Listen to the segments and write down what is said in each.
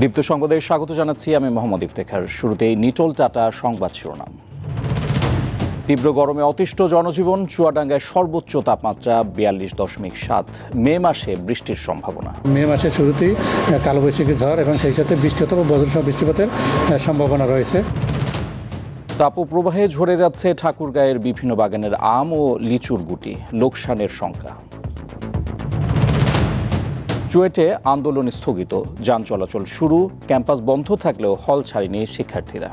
দীপ্ত সংবাদে স্বাগত জানাচ্ছি আমি মোহাম্মদ ইফতেখার। শুরুতেই নিটল টাটা সংবাদ শিরোনাম। তীব্র গরমে অতিষ্ঠ জনজীবন চুয়াডাঙ্গায় সর্বোচ্চ তাপমাত্রা বিয়াল্লিশ দশমিক সাত। মে মাসে বৃষ্টির সম্ভাবনা। মে মাসের শুরুতেই কালবৈশাখী ঝড় এবং সেই সাথে বৃষ্টি অথবা বজ্রসহ বৃষ্টিপাতের সম্ভাবনা রয়েছে। তাপপ্রবাহে ঝরে যাচ্ছে ঠাকুরগাঁয়ের বিভিন্ন বাগানের আম ও লিচুর গুটি। লোকসানের শঙ্কা। চুয়েটে আন্দোলন স্থগিত, যান চলাচল শুরু, ক্যাম্পাস বন্ধ থাকলেও হল ছাড়েনি শিক্ষার্থীরা।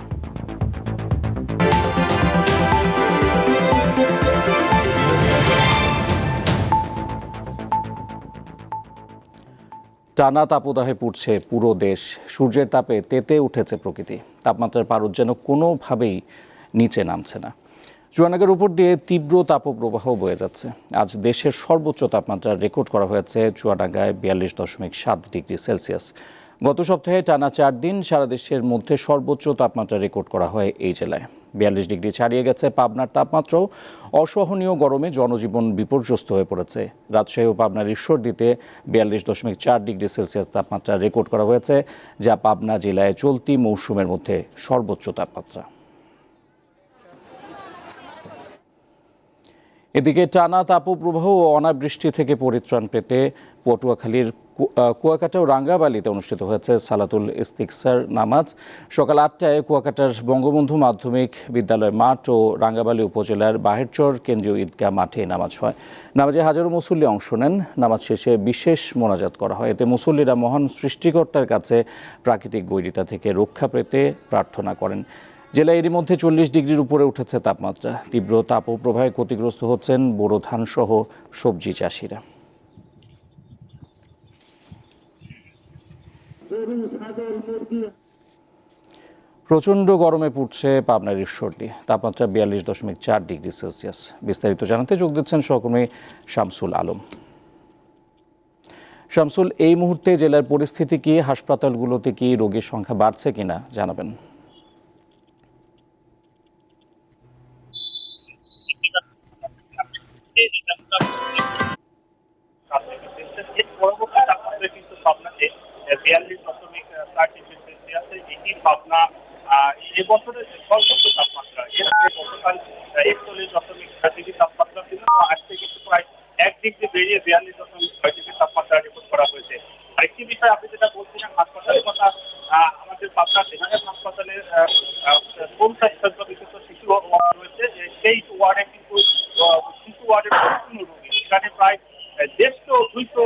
টানা তাপদাহে পুড়ছে পুরো দেশ। সূর্যের তাপে তেতে উঠেছে প্রকৃতি। তাপমাত্রার পারদ যেন কোনোভাবেই নিচে নামছে না। চুয়ানাগের উপর দিয়ে তীব্র তাপপ্রবাহ বয়ে যাচ্ছে। আজ দেশের সর্বোচ্চ তাপমাত্রা রেকর্ড করা হয়েছে চুয়াডাঙ্গায় বিয়াল্লিশ দশমিক সাত ডিগ্রি সেলসিয়াস। গত সপ্তাহে টানা চার দিন সারা দেশের মধ্যে সর্বোচ্চ তাপমাত্রা রেকর্ড করা হয় এই জেলায়। বিয়াল্লিশ ডিগ্রি ছাড়িয়ে গেছে পাবনার তাপমাত্রাও। অসহনীয় গরমে জনজীবন বিপর্যস্ত হয়ে পড়েছে। রাজশাহী ও পাবনার ঈশ্বরদীতে বিয়াল্লিশ দশমিক চার ডিগ্রি সেলসিয়াস তাপমাত্রা রেকর্ড করা হয়েছে, যা পাবনা জেলায় চলতি মৌসুমের মধ্যে সর্বোচ্চ তাপমাত্রা। এদিকে টানা তাপপ্রবাহ ও অনাবৃষ্টি থেকে পরিত্রাণ পেতে পটুয়াখালীর কুয়াকাটা ও রাঙ্গাবালিতে অনুষ্ঠিত হয়েছে সালাতুল ইস্তিকসার নামাজ। সকাল আটটায় কুয়াকাটার বঙ্গবন্ধু মাধ্যমিক বিদ্যালয় মাঠ ও রাঙ্গাবালি উপজেলার বাহেরচর কেন্দ্রীয় ঈদগাহ মাঠে নামাজ হয়। নামাজে হাজারো মুসল্লি অংশ নেন। নামাজ শেষে বিশেষ মোনাজাত করা হয়। এতে মুসল্লিরা মহান সৃষ্টিকর্তার কাছে প্রাকৃতিক বৈরিতা থেকে রক্ষা পেতে প্রার্থনা করেন। জেলায় এরই মধ্যে চল্লিশ ডিগ্রির উপরে উঠেছে তাপমাত্রা। তীব্র তাপপ্রবাহে ক্ষতিগ্রস্ত হচ্ছেন বোরো ধান সহ সবজি চাষিরা। প্রচণ্ড গরমে পুড়ছে পাবনার ঈশ্বরদী। তাপমাত্রা বিয়াল্লিশ দশমিক চার ডিগ্রি সেলসিয়াস। বিস্তারিত জানাতে যোগ দিচ্ছেন সহকর্মী শামসুল আলম। শামসুল, এই মুহূর্তে জেলার পরিস্থিতি কি? হাসপাতালগুলোতে কি রোগীর সংখ্যা বাড়ছে কিনা? জানাবেন। বিয়াল্লিশ দশমিক চার ডিগ্রি সেলসিয়াস এটি পাবনা এবছরের সর্বোচ্চ তাপমাত্রা। এর আগে গতকাল একচল্লিশ দশমিক চার ডিগ্রি তাপমাত্রা ছিল আজকে কিন্তু প্রায় এক ডিগ্রি বেরিয়ে বিয়াল্লিশ দশমিক ছয় ডিগ্রি তাপমাত্রা রেকর্ড করা হয়েছে। আরেকটি বিষয় আপনি যেটা বলছিলেন, হাসপাতালের কথা আমাদের পাবনা জেনারেল হাসপাতালের কোন স্বাস্থ্য বিশিষ্ট শিশু রয়েছে সেই ওয়ার্ডে কিন্তু আহ, শিশু ওয়ার্ডের সম্পূর্ণ রোগী সেখানে প্রায় দেড়শো দুইশো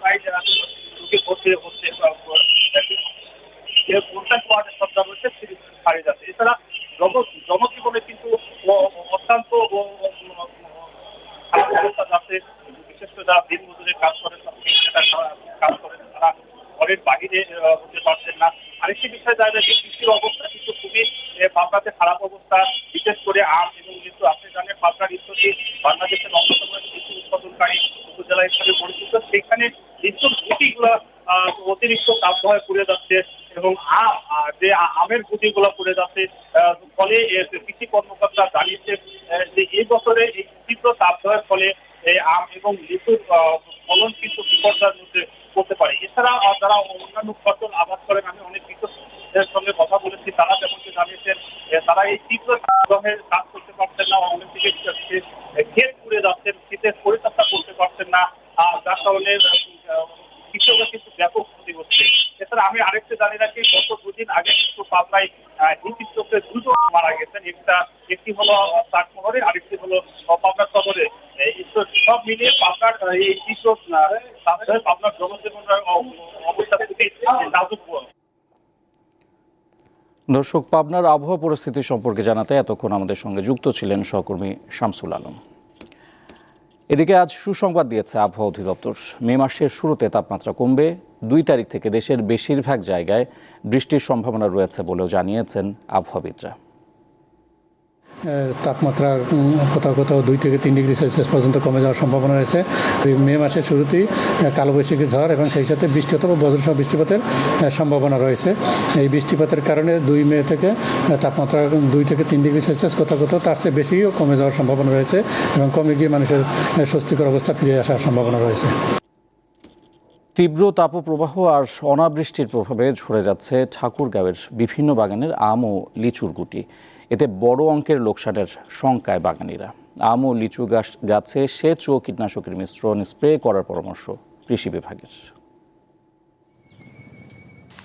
প্রায় আহ, রোগী ভর্তি হচ্ছে আহ, যে পঞ্চাশ ওয়ার্ডের সরকার রয়েছে সেটি ছাড়িয়ে যাচ্ছে এছাড়া জন জনজীবনে কিন্তু ও- অত্যন্ত ও- ও- খারাপ অবস্থা যাচ্ছে বিশেষ করে যারা দিন মজুরের কাজ করেন বা ঠিকাদার কাজ- কাজ করেন তারা ঘরের বাহিরে আহ, হতে পারছেন না আরেকটি বিষয় দেখা যায় যে কৃষির অবস্থা কিন্তু খুবই আহ, পাবনাতে খারাপ অবস্থা বিশেষ করে আম এবং লিচু আপনি জানেন পাবনার ইস্যুটি বাংলাদেশের অন্যতম কৃষি উৎপাদনকারী উপজেলা হিসেবে পরিচিত সেখানে লিচুর গুটিগুলো আহ, অতিরিক্ত তাপদাহে পুড়ে যাচ্ছে এবং আম আহ, যে আমের গুটিগুলো পুড়ে যাচ্ছে ফলে কৃষি কর্মকর্তা জানিয়েছে যে এই বছরে এই তীব্র তাপদাহের ফলে এই আম এবং লিচুর ফলন কিন্তু বিপর্যয়ের মধ্যে পড়তে পারে। এছাড়া যারা অন্যান্য ফসল আবাদ করেন, আমি অনেক কৃষকদের সঙ্গে কথা বলেছি, তারা যেমনটি জানিয়েছেন তারা এই তীব্র তাপদাহের কাজ করতে পারছেন না, অনেক দিকে ক্ষেত পুড়ে যাচ্ছেন শীতের পরিচর্যা করতে পারছেন না যার কারণে কৃষকরা কিন্তু ব্যাপক এছাড়া আমি আরেকটা জানি রাখি গত দুদিন আগে কিন্তু পাবনায় হিটস্ট্রোকে দুজন মারা গেছেন। একটা একটি হলো চাটমোহরে আরেকটি হলো আহ, পাবনা শহরে সব মিলিয়ে পাবনার এই কৃষক পাবনার জনজীবন অবস্থা খুবই নাজুক দর্শক পাবনার আবহাওয়া পরিস্থিতি সম্পর্কে জানাতে এতক্ষণ আমাদের সঙ্গে যুক্ত ছিলেন সহকর্মী শামসুল আলম। এদিকে আজ সুসংবাদ দিয়েছে আবহাওয়া অধিদপ্তর। মে মাসের শুরুতে তাপমাত্রা কমবে। দুই তারিখ থেকে দেশের বেশিরভাগ জায়গায় বৃষ্টির সম্ভাবনা রয়েছে বলেও জানিয়েছেন আবহাওয়াবিদরা। তাপমাত্রা কোথাও কোথাও দুই থেকে তিন ডিগ্রি সেলসিয়াস পর্যন্ত কমে যাওয়ার সম্ভাবনা রয়েছে। মে মাসের শুরুতেই কালবৈশাখী ঝড় এবং সেই সাথে বৃষ্টি অথবা বজ্রসহ বৃষ্টিপাতের সম্ভাবনা রয়েছে। এই বৃষ্টিপাতের কারণে দুই মে থেকে তাপমাত্রা দুই থেকে তিন ডিগ্রি সেলসিয়াস কোথাও কোথাও তার চেয়ে বেশিও কমে যাওয়ার সম্ভাবনা রয়েছে এবং কমে গিয়ে মানুষের স্বস্তিকর অবস্থা ফিরে আসার সম্ভাবনা রয়েছে। তীব্র তাপপ্রবাহ আর অনাবৃষ্টির প্রভাবে ঝরে যাচ্ছে ঠাকুরগাঁওয়ের বিভিন্ন বাগানের আম ও লিচুর গুটি। এতে বড় অঙ্কের লোকসানের শঙ্কায় বাগানিরা। আম ও লিচু গাছ, গাছে সেচ ও কীটনাশকের মিশ্রণ স্প্রে করার পরামর্শ কৃষি বিভাগের।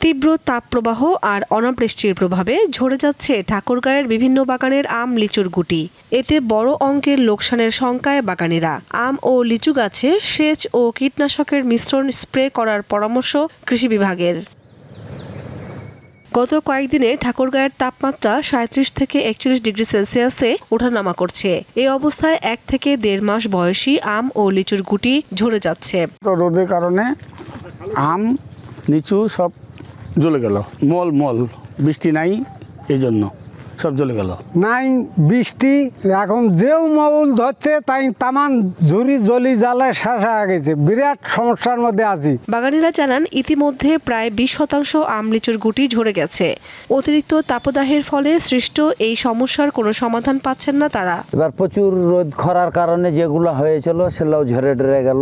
তীব্র তাপপ্রবাহ আর অনাবৃষ্টির প্রভাবে ঝরে যাচ্ছে ঠাকুরগাঁয়ের বিভিন্ন বাগানের আম, লিচুর গুটি। এতে বড় অঙ্কের লোকসানের শঙ্কায় বাগানীরা। আম ও লিচু গাছে সেচ ও কীটনাশকের মিশ্রণ স্প্রে করার পরামর্শ কৃষি বিভাগের। গত কয়েকদিনে ঠাকুরগাঁয়ের তাপমাত্রা সাঁত্রিশ থেকে একচল্লিশ ডিগ্রি সেলসিয়াসে ওঠানামা করছে। এই অবস্থায় এক থেকে দেড় মাস বয়সী আম ও লিচুর গুটি ঝরে যাচ্ছে। রোদের কারণে আম, লিচু সব জ্বলে গেল। মল মল, বৃষ্টি নাই এই জন্য সব জ্বলে গেল? নাই বৃষ্টি এখন যেও মৌল ধরছে তাই তামান ঝুরি জলি জ্বালায় শেষ হয়ে গেছে। বিরাট সমস্যার মধ্যে আছি। বাগানিরা জানান ইতিমধ্যে প্রায় বিশ শতাংশ আম লিচুর গুটি ঝরে গেছে। অতিরিক্ত তাপদাহের ফলে সৃষ্ট এই সমস্যার কোনো সমাধান পাচ্ছেন না তারা। এবার প্রচুর রোদ খরার কারণে যেগুলো হয়েছিল সেগুলো ঝরে ডরে গেল।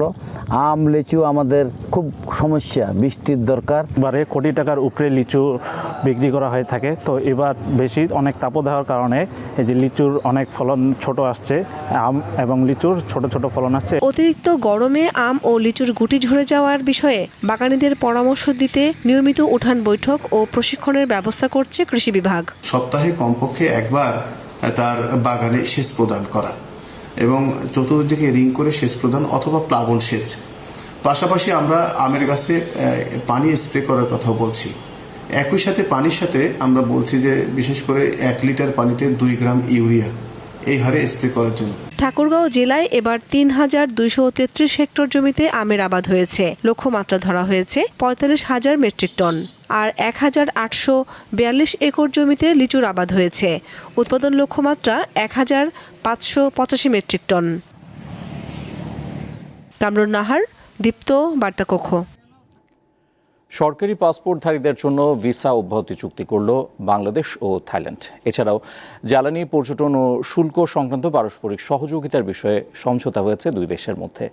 আম লিচু আমাদের খুব সমস্যা বৃষ্টির দরকার। বারে কোটি টাকার উপরে লিচু বিক্রি করা হয়ে থাকে। তো এবার বেশি অনেক তাপদাহের কারণে এই যে লিচুর অনেক ফলন ছোট আসছে আম এবং লিচুর ছোট ছোট ফলন আসছে। অতিরিক্ত গরমে আম ও লিচুর গুটি ঝরে যাওয়ার বিষয়ে বাগানীদের পরামর্শ দিতে নিয়মিত উঠান বৈঠক ও প্রশিক্ষণের ব্যবস্থা করছে কৃষি বিভাগ। সপ্তাহে কমপক্ষে একবার তার বাগানে সেচ প্রদান করা এবং চতুর্দিকে রিং করে সেচ প্রদান অথবা প্লাবন সেচ। পাশাপাশি আমরা আমের গাছে পানি স্প্রে করার কথা বলছি। একই সাথে পানির সাথে আমরা বলছি যে, বিশেষ করে এক লিটার পানিতে দুই গ্রাম ইউরিয়া এই হারে স্প্রে করার জন্য। ঠাকুরগাঁও জেলায় এবার তিন হাজার দুইশো তেত্রিশ হেক্টর জমিতে আমের আবাদ হয়েছে। লক্ষ্যমাত্রা ধরা হয়েছে পঁয়তাল্লিশ হাজার মেট্রিক টন। আর এক হাজার আটশো বিয়াল্লিশ একর জমিতে লিচুর আবাদ হয়েছে। উৎপাদন লক্ষ্যমাত্রা এক হাজার পাঁচশো পঁচাশি মেট্রিক টন। কামরুন নাহার, দীপ্ত, বার্তাকক্ষ। সরকারি পাসপোর্টধারীদের জন্য ভিসা অব্যাহতি চুক্তি করল বাংলাদেশ ও থাইল্যান্ড। এছাড়াও জ্বালানি, পর্যটন ও শুল্ক সংক্রান্ত পারস্পরিক সহযোগিতার বিষয়ে সমঝোতা হয়েছে দুই দেশের মধ্যে।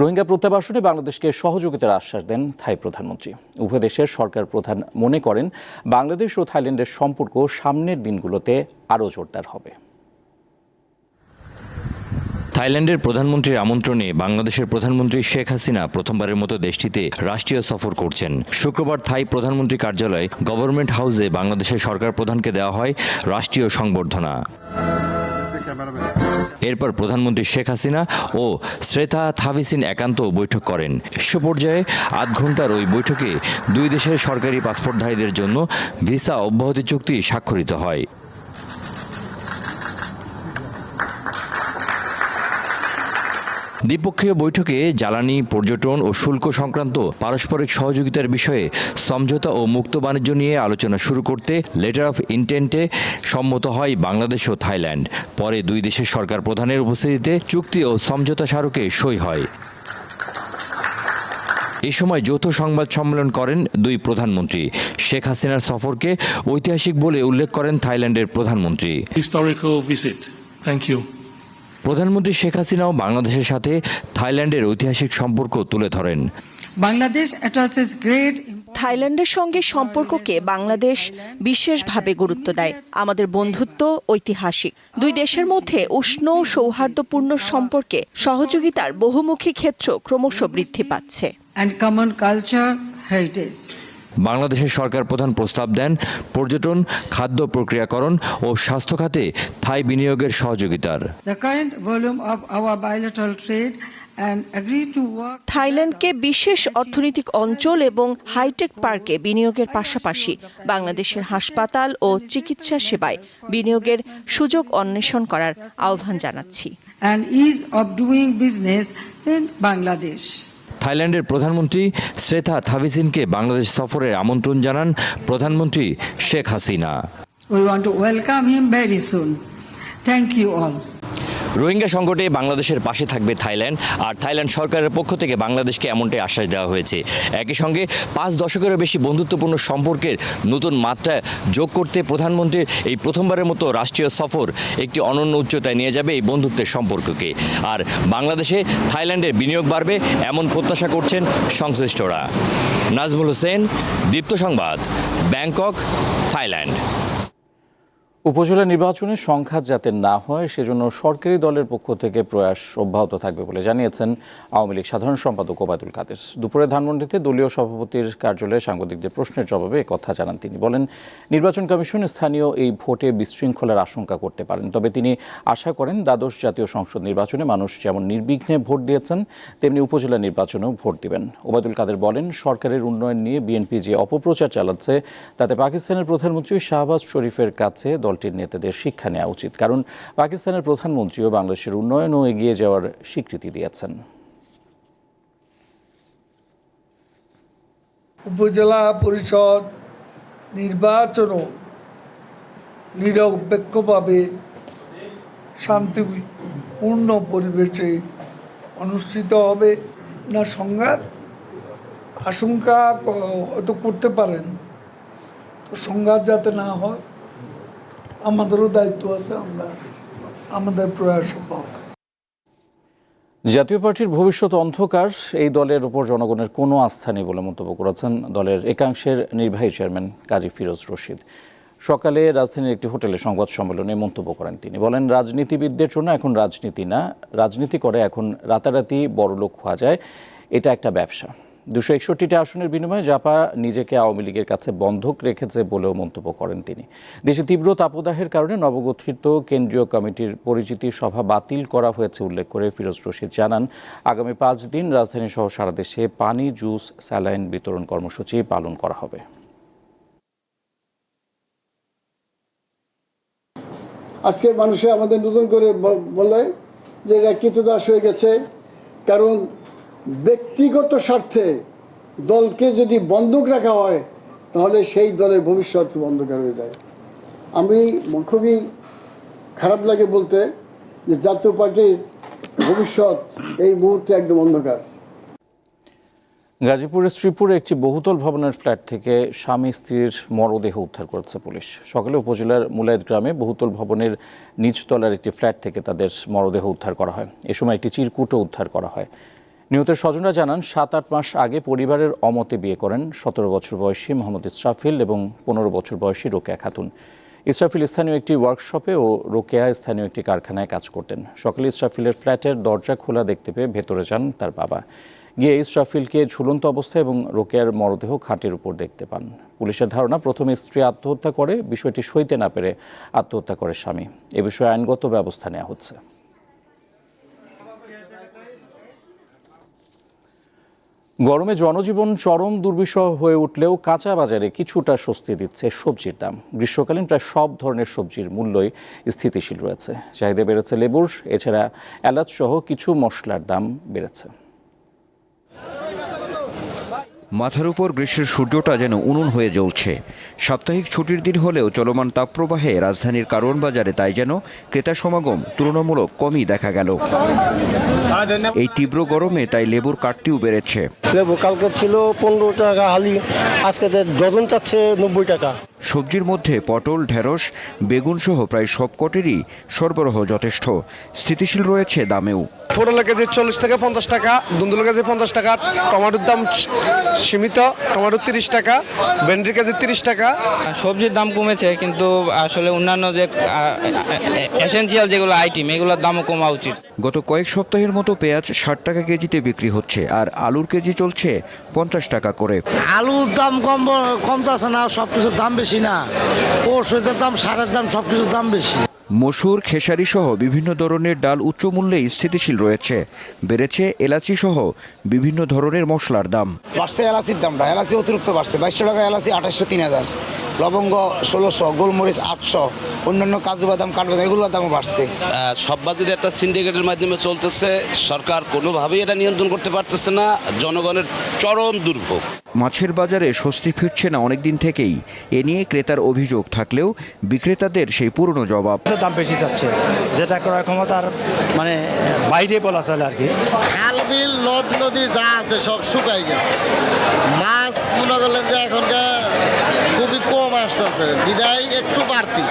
রোহিঙ্গা প্রত্যাবাসনে বাংলাদেশকে সহযোগিতার আশ্বাস দেন থাই প্রধানমন্ত্রী। উভয় দেশের সরকার প্রধান মনে করেন, বাংলাদেশ ও থাইল্যান্ডের সম্পর্ক সামনের দিনগুলোতে আরও জোরদার হবে। থাইল্যান্ডের প্রধানমন্ত্রীর আমন্ত্রণে বাংলাদেশের প্রধানমন্ত্রী শেখ হাসিনা প্রথমবারের মতো দেশটিতে রাষ্ট্রীয় সফর করছেন। শুক্রবার থাই প্রধানমন্ত্রী কার্যালয়ে গভর্নমেন্ট হাউসে বাংলাদেশের সরকার প্রধানকে দেওয়া হয় রাষ্ট্রীয় সংবর্ধনা। এরপর প্রধানমন্ত্রী শেখ হাসিনা ও শ্রেতা থাভিসিন একান্ত বৈঠক করেন। শীর্ষ পর্যায়ে আধ ঘণ্টার ওই বৈঠকে দুই দেশের সরকারি পাসপোর্টধারীদের জন্য ভিসা অব্যাহতি চুক্তি স্বাক্ষরিত হয়। দ্বিপক্ষীয় বৈঠকে জ্বালানি, পর্যটন ও শুল্ক সংক্রান্ত পারস্পরিক সহযোগিতার বিষয়ে সমঝোতা ও মুক্ত বাণিজ্য নিয়ে আলোচনা শুরু করতে লেটার অফ ইন্টেন্টে সম্মত হয় বাংলাদেশ ও থাইল্যান্ড পরে দুই দেশের সরকার প্রধানের উপস্থিতিতে চুক্তি ও সমঝোতা স্মারকে সই হয় এ সময় যৌথ সংবাদ সম্মেলন করেন দুই প্রধানমন্ত্রী শেখ হাসিনার সফরকে ঐতিহাসিক বলে উল্লেখ করেন থাইল্যান্ডের প্রধানমন্ত্রী historical visit. Thank you. প্রধানমন্ত্রী শেখ হাসিনাও বাংলাদেশের সাথে থাইল্যান্ডের ঐতিহাসিক সম্পর্ক তুলে ধরেন। great থাইল্যান্ডের সঙ্গে সম্পর্ককে বাংলাদেশ বিশেষভাবে গুরুত্ব দেয়। আমাদের বন্ধুত্ব ঐতিহাসিক। দুই দেশের মধ্যে উষ্ণ সৌহার্দ্যপূর্ণ সম্পর্কে সহযোগিতার বহুমুখী ক্ষেত্র ক্রমশ বৃদ্ধি পাচ্ছে। and common culture heritage. বাংলাদেশের সরকার প্রধান প্রস্তাব দেন পর্যটন খাদ্য প্রক্রিয়াকরণ ও স্বাস্থ্য খাতে থাই বিনিয়োগের সহযোগিতার থাইল্যান্ডকে বিশেষ অর্থনৈতিক অঞ্চল এবং হাইটেক পার্কে বিনিয়োগের পাশাপাশি বাংলাদেশের হাসপাতাল ও চিকিৎসা সেবায় বিনিয়োগের সুযোগ অন্বেষণ করার আহ্বান জানাচ্ছি and ease of doing business in Bangladesh. থাইল্যান্ডের প্রধানমন্ত্রী শ্রেথা থাভিসিনকে বাংলাদেশ সফরের আমন্ত্রণ জানান প্রধানমন্ত্রী Sheikh Hasina We want to welcome him very soon. You all. Rohingya সংকটে বাংলাদেশের পাশে থাকবে থাইল্যান্ড, আর থাইল্যান্ড সরকারের পক্ষ থেকে বাংলাদেশকে এমনটাই আশ্বাস দেওয়া হয়েছে। একই সঙ্গে পাঁচ দশকেরও বেশি বন্ধুত্বপূর্ণ সম্পর্কের নতুন মাত্রা যোগ করতে প্রধানমন্ত্রীর এই প্রথমবারের মতো রাষ্ট্রীয় সফর একটি অনন্য উচ্চতায় নিয়ে যাবে এই বন্ধুত্বের সম্পর্ককে। আর বাংলাদেশে থাইল্যান্ডের বিনিয়োগ বাড়বে এমন প্রত্যাশা করছেন সংশ্লিষ্টরা। নাজমুল হোসেন, দীপ্ত সংবাদ, ব্যাংকক, থাইল্যান্ড। উপজেলা নির্বাচনে সংঘাত যাতে না হয়, সেজন্য সরকারি দলের পক্ষ থেকে প্রয়াস অব্যাহত থাকবে বলে জানিয়েছেন আওয়ামী লীগ সাধারণ সম্পাদক ওবায়দুল কাদের। দুপুরে ধানমন্ডিতে দলীয় সভাপতির কার্যালয়ে সাংবাদিকদের প্রশ্নের জবাবে কথা জানান তিনি। বলেন, নির্বাচন কমিশন স্থানীয় এই ভোটে বিশৃঙ্খলার আশঙ্কা করতে পারেন। তবে তিনি আশা করেন, দ্বাদশ জাতীয় সংসদ নির্বাচনে মানুষ যেমন নির্বিঘ্নে ভোট দিয়েছেন, তেমনি উপজেলা নির্বাচনেও ভোট দিবেন। ওবায়দুল কাদের বলেন, সরকারের উন্নয়ন নিয়ে বিএনপি যে অপপ্রচার চালাচ্ছে, তাতে পাকিস্তানের প্রধানমন্ত্রী শাহবাজ শরীফের কাছে দলটির নেতাদের শিক্ষা নেওয়া উচিত, কারণ পাকিস্তানের প্রধানমন্ত্রীও বাংলাদেশের উন্নয়ন ও এগিয়ে যাওয়ার স্বীকৃতি দিয়েছেন। উপজেলা পরিষদ নির্বাচনও নিরপেক্ষভাবে শান্তিপূর্ণ পরিবেশে অনুষ্ঠিত হবে না সংঘাত? আশঙ্কা হয়তো করতে পারেন, তো সংঘাত যাতে না হয়। আমাদেরও দায়িত্ব আছে, আমরা আমাদের প্রয়াস অব্যাহত জাতীয় পার্টির ভবিষ্যৎ অন্ধকার, এই দলের উপর জনগণের কোনো আস্থা নেই বলে মন্তব্য করেছেন দলের একাংশের নির্বাহী চেয়ারম্যান কাজী ফিরোজ রশিদ। সকালে রাজধানীর একটি হোটেলে সংবাদ সম্মেলনে মন্তব্য করেন তিনি। বলেন, রাজনীতিবিদদের জন্য এখন রাজনীতি না, রাজনীতি করে এখন রাতারাতি বড়লোক হওয়া যায়, এটা একটা ব্যবসা। দুশো একষট্টিটি আসনের বিনিময়ে জাপা নিজেকে আওয়ামী লীগের কাছে বন্ধক রেখেছে বলেও মন্তব্য করেন তিনি। দেশে তীব্র তাপদাহের কারণে নবগঠিত কেন্দ্রীয় কমিটির পরিচিতি সভা বাতিল করা হয়েছে উল্লেখ করে ফিরোজ রশিদ জানান, আগামী পাঁচ দিন রাজধানী সহ সারা দেশে পানি, জুস, স্যালাইন বিতরণ কর্মসূচি পালন করা হবে। আজকে মানুষে আমাদের নতুন করে বলে যে এটা কৃতদাস হয়ে গেছে, কারণ ব্যক্তিগত স্বার্থে দলকে যদি বন্ধক রাখা হয়, তাহলে সেই দলের ভবিষ্যৎ বন্ধকার হয়ে যায়। আমি খুবই খারাপ লাগে বলতে যে জাতীয় পার্টির ভবিষ্যৎ এই মুহূর্তে একদম অন্ধকার। গাজীপুরের শ্রীপুরে একটি বহুতল ভবনের ফ্ল্যাট থেকে স্বামী স্ত্রীর মরদেহ উদ্ধার করেছে পুলিশ। সকালে উপজেলার মুলায়েত গ্রামে বহুতল ভবনের নিচতলার একটি ফ্ল্যাট থেকে তাদের মরদেহ উদ্ধার করা হয়। এ সময় একটি চিরকুটও উদ্ধার করা হয়। নিহতের স্বজনরা জানান, সাত আট মাস আগে পরিবারের অমতে বিয়ে করেন। সতেরো বছর বয়সী মোহাম্মদ ইসরাফিল এবং পনেরো বছর বয়সী রোকেয়া খাতুন। ইসরাফিল স্থানীয় একটি ওয়ার্কশপে ও রোকেয়া স্থানীয় একটি কারখানায় কাজ করতেন। সকালে ইসরাফিলের ফ্ল্যাটের দরজা খোলা দেখতে পেয়ে ভেতরে যান তার বাবা। গিয়ে ইসরাফিলকে ঝুলন্ত অবস্থায় এবং রোকেয়ার মরদেহ খাটের উপর দেখতে পান। পুলিশের ধারণা, প্রথমে স্ত্রী আত্মহত্যা করে, বিষয়টি সইতে না পেরে আত্মহত্যা করে স্বামী। এ বিষয়ে আইনগত ব্যবস্থা নেওয়া হচ্ছে। গরমে জনজীবন চরম দুর্বিষহ হয়ে উঠলেও কাঁচা বাজারে কিছুটা স্বস্তি দিচ্ছে সবজির দাম। গ্রীষ্মকালীন প্রায় সব ধরনের সবজির মূল্যই স্থিতিশীল রয়েছে। চাহিদা বেড়েছে লেবুর, এছাড়া এলাচ সহ কিছু মশলার দাম বেড়েছে। মাথার উপর গ্রীষ্মের সূর্যটা যেন উনুন হয়ে জ্বলছে। সাপ্তাহিক ছুটির দিন হলেও চলমান তাপপ্রবাহে রাজধানীর কারণ বাজারে তাই যেন ক্রেতা সমাগম তুলনামূলক কমই দেখা গেল। এই তীব্র গরমে তাই লেবুর কাটটিও বেড়েছে। লেবু কালকে ছিল পনেরো টাকা হালি আজকে ডজন চাচ্ছে নব্বই টাকা। সবজির মধ্যে পটল ঢেঁড়স বেগুন সহ প্রায় সবকটেরই সরবরাহ যথেষ্ট। স্থিতিশীল রয়েছে দামেও। পটল কেজি চল্লিশ থেকে পঞ্চাশ টাকা ধুন্দুল কেজি পঞ্চাশ টাকা টমাটোর দাম সীমিত টমাটোর তিরিশ টাকা ভেন্ডির কেজি তিরিশ টাকা সবজির দাম কমেছে কিন্তু আসলে অন্যান্য যে এসেন্সিয়াল যেগুলো আইটেম এগুলোর দামও কমা উচিত। গত কয়েক সপ্তাহের মতো পেঁয়াজ ষাট টাকা কেজিতে বিক্রি হচ্ছে আর আলুর কেজি চলছে পঞ্চাশ টাকা করে। আলুর দাম কম কমতে কমতেছে না সব কিছুর দাম বেশি না। ওষুধের দাম সারের দাম সব কিছুর দাম বেশি। মসুর, খেসারি সহ বিভিন্ন ধরনের ডাল উচ্চ মূল্যে স্থিতিশীল রয়েছে। বেড়েছে এলাচি সহ বিভিন্ন ধরনের মশলার দাম। বাড়ছে এলাচির দামটা। এলাচি অতিরিক্ত বাড়ছে। বাইশশো টাকা এলাচি আঠাশশো, তিন হাজার। লবঙ্গ ষোলোশো গোলমরিচ আটশো অন্যান্য কাজু বাদাম কাঠবাদাম এগুলোর দামও বাড়ছে। সব বাজারে একটা সিন্ডিকেটের মাধ্যমে চলতেছে। সরকার কোনোভাবেই এটা নিয়ন্ত্রণ করতে পারতেছে না। জনগণের চরম দুর্ভোগ। মাছের বাজারে স্বস্তি ফিরছে না অনেকদিন থেকেই। এ নিয়ে ক্রেতার অভিযোগ থাকলেও বিক্রেতাদের সেই পুরনো জবাব। দাম বেশি চাচ্ছে যেটা ক্রয় ক্ষমতার মানে বাইরে বলা চলে আর কি। খাল বিল নদ নদী যা আছে সব শুকাই গেছে। মাছ মনে করলেন যে এখনকার আসতেছে বিদায় একটু বাড়তি।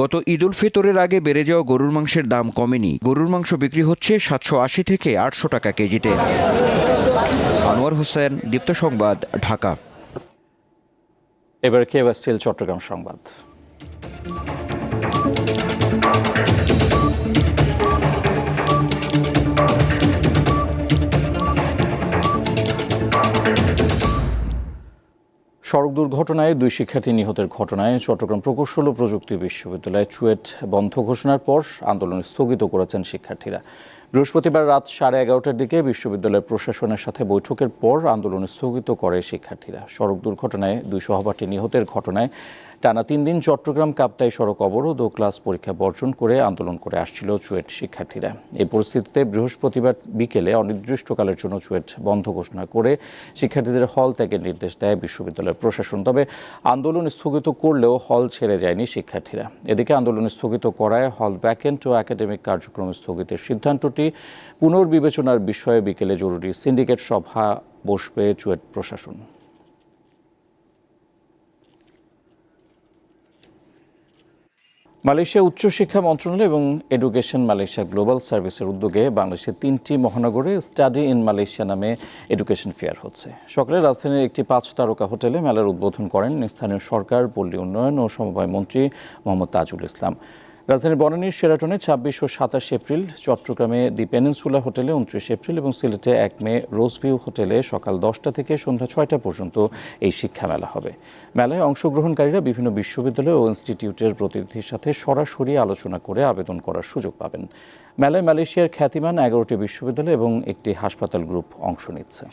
গত ঈদ উল ফিতরের আগে বেড়ে যাওয়া গরুর মাংসের দাম কমেনি। গরুর মাংস বিক্রি হচ্ছে সাতশো আশি থেকে আটশো টাকা কেজিতে। আনোয়ার হোসেন দীপ্ত সংবাদ ঢাকা। এবার কেবা স্টিল চট্টগ্রাম সংবাদ। সড়ক দুর্ঘটনায় দুই শিক্ষার্থী নিহতের ঘটনায় চট্টগ্রাম প্রকৌশল ও প্রযুক্তি বিশ্ববিদ্যালয়ে চুয়েট বন্ধ ঘোষণার পর আন্দোলন স্থগিত করেছেন শিক্ষার্থীরা। বৃহস্পতিবার রাত সাড়ে এগারোটার দিকে বিশ্ববিদ্যালয়ের প্রশাসনের সাথে বৈঠকের পর আন্দোলন স্থগিত করে শিক্ষার্থীরা। সড়ক দুর্ঘটনায় দুই সহপাঠী নিহতের ঘটনায় টানা তিন দিন চট্টগ্রাম কাপ্তাই সড়ক অবরোধ ও ক্লাস পরীক্ষা বর্জন করে আন্দোলন করে আসছিল চুয়েট শিক্ষার্থীরা। এই পরিস্থিতিতে বৃহস্পতিবার বিকেলে অনির্দিষ্টকালের জন্য চুয়েট বন্ধ ঘোষণা করে শিক্ষার্থীদের হল ত্যাগের নির্দেশ দেয় বিশ্ববিদ্যালয়ের প্রশাসন। তবে আন্দোলন স্থগিত করলেও হল ছেড়ে যায়নি শিক্ষার্থীরা। এদিকে আন্দোলন স্থগিত করায় হল ভ্যাকেন্ট ও একাডেমিক কার্যক্রম স্থগিতের সিদ্ধান্তটি পুনর্বিবেচনার বিষয়ে বিকেলে জরুরি সিন্ডিকেট সভা বসবে চুয়েট প্রশাসন। মালয়েশিয়া উচ্চশিক্ষা মন্ত্রণালয় এবং এডুকেশন মালয়েশিয়া গ্লোবাল সার্ভিসের উদ্যোগে বাংলাদেশের তিনটি মহানগরে স্টাডি ইন মালয়েশিয়া নামে এডুকেশন ফেয়ার হচ্ছে। সকালে রাজধানীর একটি পাঁচ তারকা হোটেলে মেলার উদ্বোধন করেন স্থানীয় সরকার, পল্লী উন্নয়ন ও সমবায় মন্ত্রী মোহাম্মদ তাজুল ইসলাম। রাজধানীর বনানীর সেরাটনে ছাব্বিশ ও সাতাশ এপ্রিল চট্টগ্রামে দি পেনিনসুলা হোটেলে উনত্রিশ এপ্রিল এবং সিলেটে এক মে রোজভিউ হোটেলে সকাল দশটা থেকে সন্ধ্যা ছয়টা পর্যন্ত এই শিক্ষা মেলা হবে। মেলায় অংশগ্রহণকারীরা বিভিন্ন বিশ্ববিদ্যালয় ও ইনস্টিটিউটের প্রতিনিধির সাথে সরাসরি আলোচনা করে আবেদন করার সুযোগ পাবেন। মেলায় মালয়েশিয়ার খ্যাতিমান এগারোটি বিশ্ববিদ্যালয় এবং একটি হাসপাতাল গ্রুপ অংশ নিচ্ছে।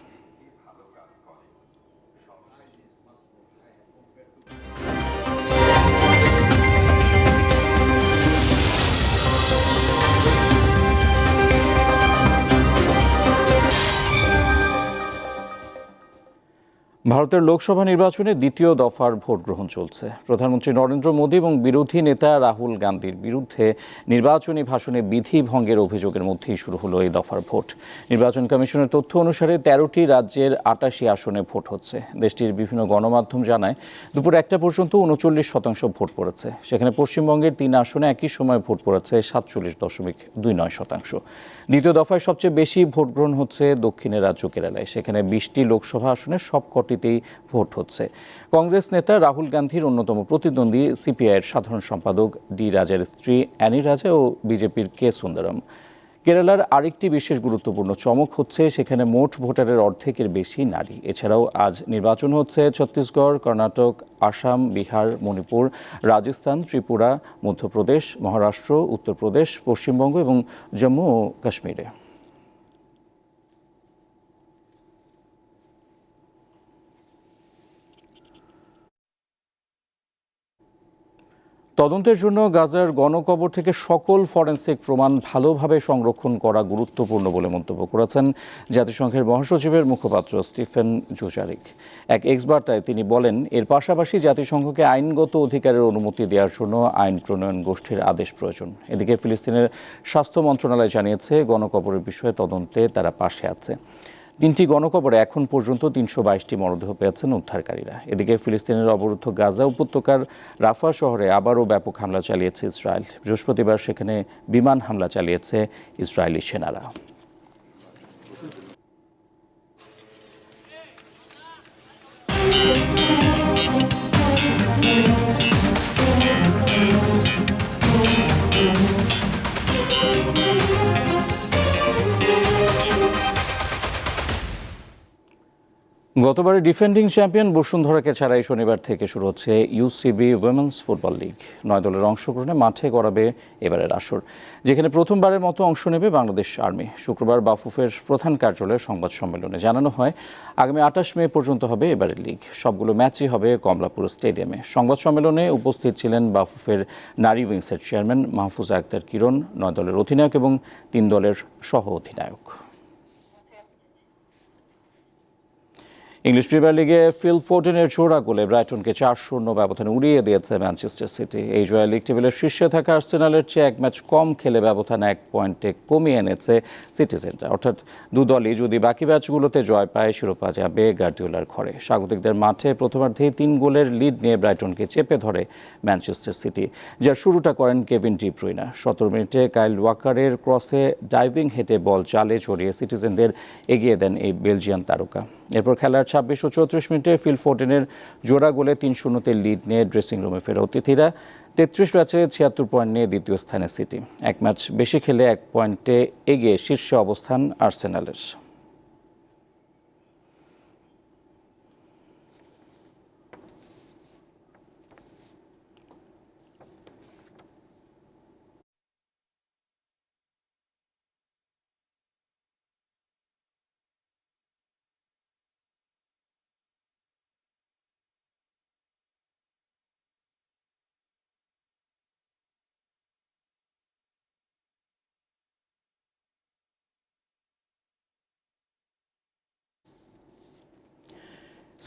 ভারতের লোকসভা নির্বাচনে দ্বিতীয় দফার ভোট গ্রহণ চলছে। প্রধানমন্ত্রী নরেন্দ্র মোদী এবং বিরোধী নেতা রাহুল গান্ধীর বিরুদ্ধে নির্বাচনী ভাষণে বিধি ভঙ্গের অভিযোগের মধ্যেই শুরু হলো এই দফার ভোট। নির্বাচন কমিশনের তথ্য অনুসারে তেরোটি রাজ্যের আটাশি আসনে ভোট হচ্ছে। দেশটির বিভিন্ন গণমাধ্যম জানায়, দুপুর একটা পর্যন্ত উনচল্লিশ শতাংশ ভোট পড়েছে। সেখানে পশ্চিমবঙ্গের তিন আসনে একই সময় ভোট পড়েছে সাতচল্লিশ দশমিক দুই নয় শতাংশ। দ্বিতীয় দফায় সবচেয়ে বেশি ভোট গ্রহণ হচ্ছে দক্ষিণের রাজ্য কেরালায়। সেখানে বিশটি লোকসভা আসনে সবকটিতেই ভোট হচ্ছে। কংগ্রেস নেতা রাহুল গান্ধীর অন্যতম প্রতিদ্বন্দ্বী সিপিআইয়ের সাধারণ সম্পাদক ডি রাজার স্ত্রী অ্যানি রাজা ও বিজেপির কে সুন্দরম। কেরালার আরেকটি বিশেষ গুরুত্বপূর্ণ চমক হচ্ছে সেখানে মোট ভোটারের অর্ধেকের বেশি নারী। এছাড়াও আজ নির্বাচন হচ্ছে ছত্তিশগড়, কর্ণাটক, আসাম, বিহার, মণিপুর, রাজস্থান, ত্রিপুরা, মধ্যপ্রদেশ, মহারাষ্ট্র, উত্তরপ্রদেশ, পশ্চিমবঙ্গ এবং জম্মু ও কাশ্মীরে। তদন্তের জন্য গাজার গণকবর থেকে সকল ফরেন্সিক প্রমাণ ভালোভাবে সংরক্ষণ করা গুরুত্বপূর্ণ বলে মন্তব্য করেছেন জাতিসংঘের মহাসচিবের মুখপাত্র স্টিফেন জুজারিক। এক এক্স বার্তায় তিনি বলেন, এর পাশাপাশি জাতিসংঘকে আইনগত অধিকারের অনুমতি দেওয়ার জন্য আইন প্রণয়ন গোষ্ঠীর আদেশ প্রয়োজন। এদিকে ফিলিস্তিনের স্বাস্থ্য মন্ত্রণালয় জানিয়েছে, গণকবরের বিষয়ে তদন্তে তারা পাশে আছে। তিনটি গণকবরে এখন পর্যন্ত তিনশো বাইশটি মরদেহ পেয়েছেন উদ্ধারকারীরা। এদিকে ফিলিস্তিনের অবরুদ্ধ গাজা উপত্যকার রাফা শহরে আবারও ব্যাপক হামলা চালিয়েছে ইসরায়েল। বৃহস্পতিবার সেখানে বিমান হামলা চালিয়েছে ইসরায়েলি সেনারা। গতবারের ডিফেন্ডিং চ্যাম্পিয়ন বসুন্ধরাকে ছাড়াই শনিবার থেকে শুরু হচ্ছে ইউসিবি উইমেন্স ফুটবল লিগ নয় দলের অংশগ্রহণে মাঠে গড়াবে এবারের আসর। যেখানে প্রথমবারের মতো অংশ নেবে বাংলাদেশ আর্মি। শুক্রবার বাফুফের প্রধান কার্যালয়ে সংবাদ সম্মেলনে জানানো হয়, আগামী আঠাশ মে পর্যন্ত হবে এবারের লিগ সবগুলো ম্যাচই হবে কমলাপুর স্টেডিয়ামে। সংবাদ সম্মেলনে উপস্থিত ছিলেন বাফুফের নারী উইংসের চেয়ারম্যান মাহফুজা আক্তার কিরণ, নয় দলের অধিনায়ক এবং তিন দলের সহ অধিনায়ক ইংলিশ প্রিমিয়ার লিগে ফিল ফোর্টিনের জোড়া গোলে ব্রাইটনকে চার শূন্য ব্যবধানে উড়িয়ে দিয়েছে ম্যানচেস্টার সিটি। এই জয়ে লিগ টেবিলের শীর্ষে থাকা আর্সেনালের চেয়ে এক ম্যাচ কম খেলে ব্যবধান এক পয়েন্টে কমিয়ে এনেছে সিটিজেনরা। অর্থাৎ দু দলই যদি বাকি ম্যাচগুলোতে জয় পায়, শিরোপা যাবে গার্ডিওলার ঘরে। স্বাগতিকদের মাঠে প্রথমার্ধেই তিন গোলের লিড নিয়ে ব্রাইটনকে চেপে ধরে ম্যানচেস্টার সিটি যার শুরুটা করেন কেভিন ডিপ্রুইনা সতেরো মিনিটে কাইল ওয়াকারের ক্রসে ডাইভিং হেঁটে বল চালে চড়িয়ে সিটিজেনদের এগিয়ে দেন এই বেলজিয়ান তারকা। এরপর খেলার ছাব্বিশ ও চৌত্রিশ মিনিটে ফিল ফোর্টিনের জোড়া গোলে তিন শূন্যতে লিড নিয়ে ড্রেসিং রুমে ফেরা অতিথিরা। তেত্রিশ ম্যাচে ছিয়াত্তর পয়েন্ট নিয়ে দ্বিতীয় স্থানে সিটি। এক ম্যাচ বেশি খেলে এক পয়েন্টে এগিয়ে শীর্ষে অবস্থান আর্সেনালের।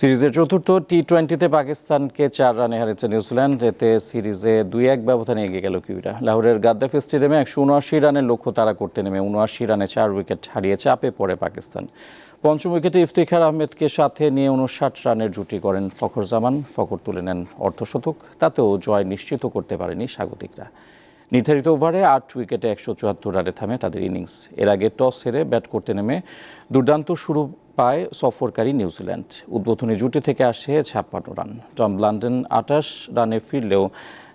সিরিজের চতুর্থ টি টোয়েন্টিতে পাকিস্তানকে চার রানে হারিয়েছে নিউজিল্যান্ড। এতে সিরিজে দুই এক ব্যবধানে এগিয়ে গেল কিউরা লাহোরের গাদ্দাফি স্টেডিয়ামে একশো উনআশি রানের লক্ষ্য তারা করতে নেমে উনআশি রানে চার উইকেট হারিয়ে চাপে পড়ে পাকিস্তান। পঞ্চম উইকেটে ইফতিখার আহমেদকে সাথে নিয়ে উনষাট রানের জুটি করেন ফখর জামান। ফখর তুলে নেন অর্ধশতক তাতেও জয় নিশ্চিত করতে পারেনি স্বাগতিকরা। নির্ধারিত ওভারে আট উইকেটে একশো চুয়াত্তর রানে থামে তাদের ইনিংস। এর আগে টস হেরে ব্যাট করতে নেমে দুর্দান্ত শুরু পায় সফরকারী নিউজিল্যান্ড। উদ্বোধনী জুটি থেকে আসে ছাপ্পান্ন রান। টম ব্লান্ডেন আটাশ রানে ফিরলেও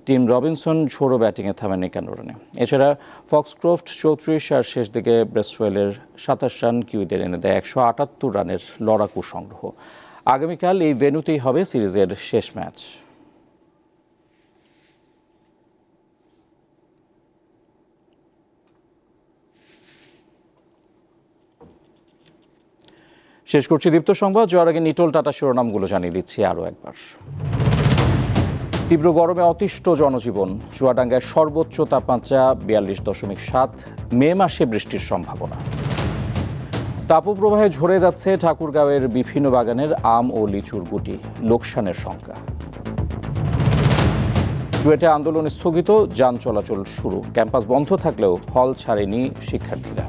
টিম রবিনসন ঝোড়ো ব্যাটিংয়ে থামেন একান্ন রানে। এছাড়া ফক্সক্রফট চৌত্রিশ আর শেষ দিকে ব্রেসওয়েলের সাতাশ রান কিউদের এনে দেয় একশো আটাত্তর রানের লড়াকু সংগ্রহ। আগামীকাল এই ভেন্যুতেই হবে সিরিজের শেষ ম্যাচ। শেষ করছি দীপ্ত সংবাদ। যাওয়ার আগে নিটোল টাটা শিরোনামগুলো জানিয়ে দিচ্ছি আরও একবার। তীব্র গরমে অতিষ্ঠ জনজীবন। চুয়াডাঙ্গায় সর্বোচ্চ তাপমাত্রা বিয়াল্লিশ দশমিক সাত। মে মাসে বৃষ্টির সম্ভাবনা। তাপপ্রবাহে ঝরে যাচ্ছে ঠাকুরগাঁওয়ের বিভিন্ন বাগানের আম ও লিচুর গুটি। লোকসানের সংখ্যা। চুয়েটে আন্দোলন স্থগিত, যান চলাচল শুরু। ক্যাম্পাস বন্ধ থাকলেও হল ছাড়েনি শিক্ষার্থীরা।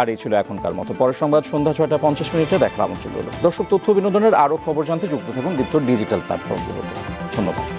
আর এই ছিল এখনকার মতো। পরের সংবাদ সন্ধ্যা ছয়টা পঞ্চাশ মিনিটে আমন্ত্রণ রইল। দর্শক তথ্য বিনোদনের আরও খবর জানতে যুক্ত থাকুন দীপ্ত ডিজিটাল প্ল্যাটফর্মগুলোতে। ধন্যবাদ।